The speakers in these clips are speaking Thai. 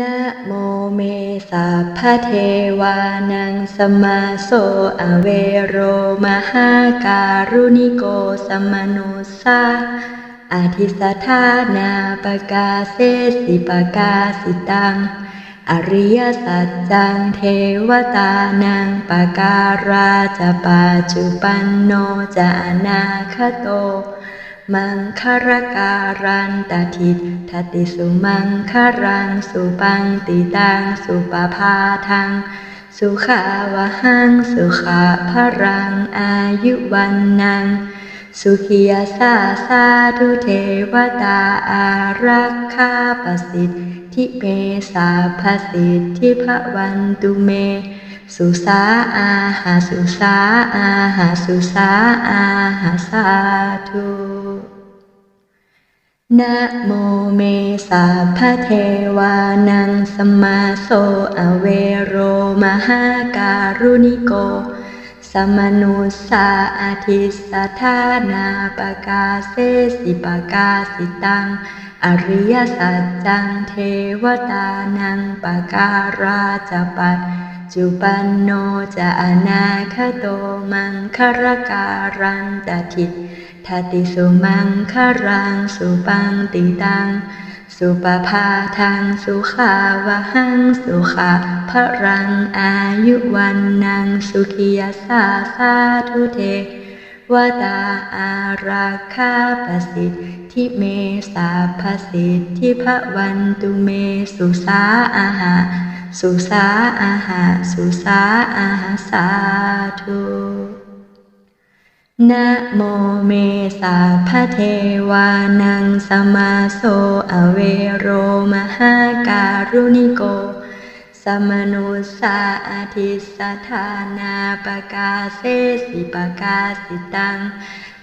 นะโมเมสัพพะเทวานังสมมาโสอเวโรมหาการุณิโกสมนุสาอธิสทธานาปกาเสสิปกาสิตัง อริยสัจจังเทวตานังปการาจะปัจจุปันโนจะอนาคโต มังคารการันตทิทัติสุมังคารังสุปังติตังสุปภาทัง สุขาวหังสุขาพรังอายุวันนังสุขียสาสาธุเทวตาอารักขาปสิทธิเมสาภสิทธิพระวันตุเม สุสาอาหาสุสาอาหาสุสาอาหาสาธุ นะโมเมสัพพะเทวานังสมมาโสอเวโรมหาการุณิโก สมนุสาอาทิสทธานาปกาเสสิปกาสิตัง อริยสัจจังเทวตานังปการาจะปัจจุปันโนจะอนาคโตมังคารการันตทิ ทัติสุมังคารังสุปังติตัง สุปภาทังสุขาวหังสุขาพรังอายุวันนังสุขียาสาสาธุเทวตาอาราคาปสิทธิเมสาภสิทธิพระวันตุเมสุสาอาหา สุสาอาหา สุสาอาหาสาธุ นะโมเมสัพะเทวานังสมมาโสอเวโรมหาการุณิโก สมนุสาอาทิสธานาปกาเสสิปกาสิตัง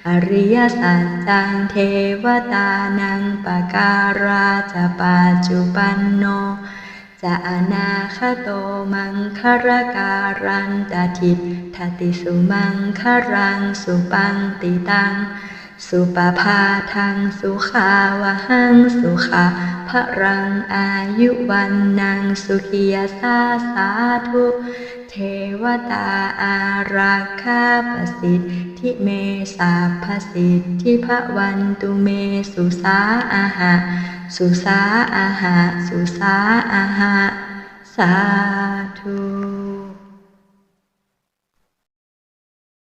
อริยสัจจังเทวตานังปการาจะปัจจุปันโน จะอนาคโตมังคารการันตทิทติสุมังคารังสุปังติตัง สุปภาทังสุขาวหังสุขาพระรังอายุวันนังสุขียสาสาธุเทวตาอาราคาปสิทธิเมสาภสิทธิพระวันตุเมสุสาอาหา สุสาอาหา สุสาอาหา สาธุ